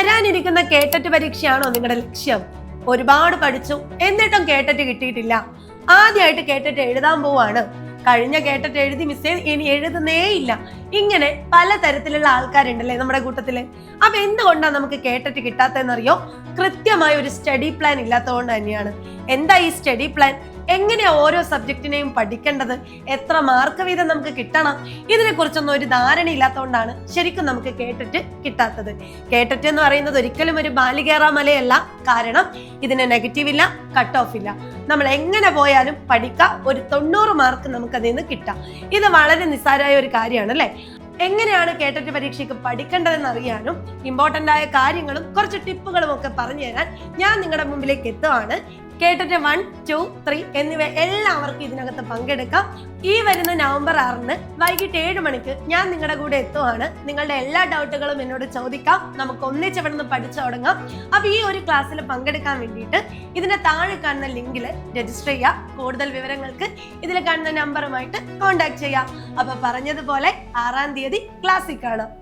വരാനിരിക്കുന്ന കേട്ടറ്റ് പരീക്ഷയാണോ നിങ്ങളുടെ ലക്ഷ്യം? ഒരുപാട് പഠിച്ചു എന്നിട്ടും കേട്ടറ്റ് കിട്ടിയിട്ടില്ല. ആദ്യമായിട്ട് കേട്ടറ്റ് എഴുതാൻ പോവാണ്. കഴിഞ്ഞ കേട്ടറ്റ് എഴുതി മിസ്സേ ഇനി എഴുതുന്നേ ഇല്ല. ഇങ്ങനെ പല തരത്തിലുള്ള ആൾക്കാരുണ്ടല്ലേ നമ്മുടെ കൂട്ടത്തിൽ? അപ്പൊ എന്തുകൊണ്ടാണ് നമുക്ക് കേട്ടറ്റ് കിട്ടാത്തതെന്നറിയോ? കൃത്യമായ ഒരു സ്റ്റഡി പ്ലാൻ ഇല്ലാത്തതുകൊണ്ട് തന്നെയാണ്. എന്താ ഈ സ്റ്റഡി പ്ലാൻ? എങ്ങനെയാ ഓരോ സബ്ജക്റ്റിനെയും പഠിക്കേണ്ടത്? എത്ര മാർക്ക് വീതം നമുക്ക് കിട്ടണം? ഇതിനെ കുറിച്ചൊന്നും ഒരു ധാരണ ഇല്ലാത്തതുകൊണ്ടാണ് ശരിക്കും നമുക്ക് കേട്ടിട്ട് കിട്ടാത്തത്. കേട്ടിട്ട് എന്ന് പറയുന്നത് ഒരിക്കലും ഒരു ബാലികേറാമലയല്ല കാരണം ഇതിന് നെഗറ്റീവ് ഇല്ല കട്ട് ഓഫ് ഇല്ല. നമ്മൾ എങ്ങനെ പോയാലും പഠിക്കാം ഒരു തൊണ്ണൂറ് മാർക്ക് നമുക്ക് അതിൽ നിന്ന് കിട്ടാം. ഇത് വളരെ നിസ്സാരമായ ഒരു കാര്യമാണ് അല്ലേ? എങ്ങനെയാണ് കേട്ടറ്റ് പരീക്ഷയ്ക്ക് പഠിക്കേണ്ടതെന്ന് അറിയാനും ഇമ്പോർട്ടന്റ് ആയ കാര്യങ്ങളും കുറച്ച് ടിപ്പുകളും ഒക്കെ പറഞ്ഞു തരാൻ ഞാൻ നിങ്ങളുടെ മുമ്പിലേക്ക് എത്തുവാണ്. കേട്ടിട്ട് വൺ ടു ത്രീ എന്നിവ എല്ലാവർക്കും ഇതിനകത്ത് പങ്കെടുക്കാം. ഈ വരുന്ന നവംബർ ആറിന് വൈകിട്ട് ഏഴ് മണിക്ക് ഞാൻ നിങ്ങളുടെ കൂടെ എത്തുവാണ്. നിങ്ങളുടെ എല്ലാ ഡൗട്ടുകളും എന്നോട് ചോദിക്കാം. നമുക്ക് ഒന്നിച്ച് ഇവിടുന്ന് പഠിച്ചു തുടങ്ങാം. അപ്പൊ ഈ ഒരു ക്ലാസ്സിൽ പങ്കെടുക്കാൻ വേണ്ടിയിട്ട് ഇതിന്റെ താഴെ കാണുന്ന ലിങ്കിൽ രജിസ്റ്റർ ചെയ്യുക കൂടുതൽ വിവരങ്ങൾക്ക് ഇതിൽ കാണുന്ന നമ്പറുമായിട്ട് കോൺടാക്ട് ചെയ്യാം. അപ്പൊ പറഞ്ഞതുപോലെ ആറാം തീയതി ക്ലാസ്സിൽ കാണാം.